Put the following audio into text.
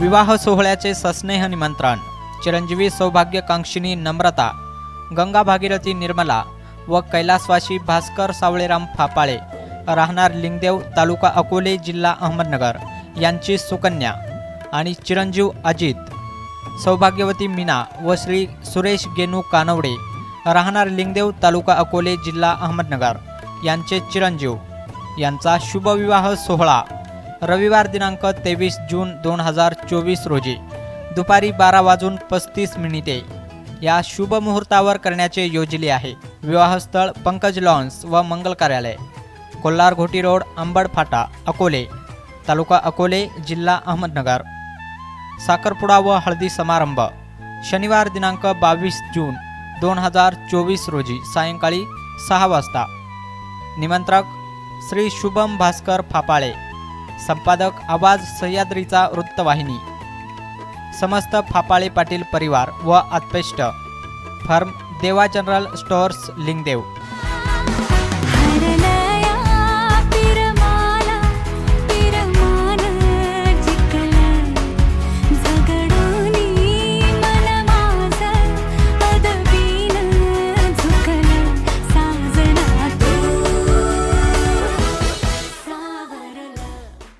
विवाह सोहळ्याचे सस्नेह निमंत्रण चिरंजीवी सौभाग्यकांक्षिणी नम्रता गंगा भागीरथी निर्मला व कैलासवासी भास्कर सावळेराम फापाळे राहणार लिंगदेव तालुका अकोले जिल्हा अहमदनगर यांची सुकन्या आणि चिरंजीव अजित सौभाग्यवती मीना व श्री सुरेश गेनू कानवडे राहणार लिंगदेव तालुका अकोले जिल्हा अहमदनगर यांचे चिरंजीव यांचा शुभविवाह सोहळा रविवार दिनांक तेवीस जून दोन हजार चोवीस रोजी. दुपारी बारा वाजून पस्तीस मिनिटे. या शुभ मुहूर्तावर करण्याचे योजले आहे. विवाहस्थळ पंकज लॉन्स व मंगल कार्यालय. कोल्हार घोटी रोड अंबड फाटा अकोले. तालुका अकोले जिल्हा अहमदनगर. साखरपुडा व हळदी समारंभ. शनिवार दिनांक बावीस जून दोन हजार चोवीस रोजी सायंकाळी सहा वाजता. निमंत्रक श्री शुभम भास्कर फापाळे. संपादक आवाज सह्याद्रीचा वृत्तवाहिनी. समस्त फापाळे पाटील परिवार व आत्पेष्ट firm Deva general stores Lingdev.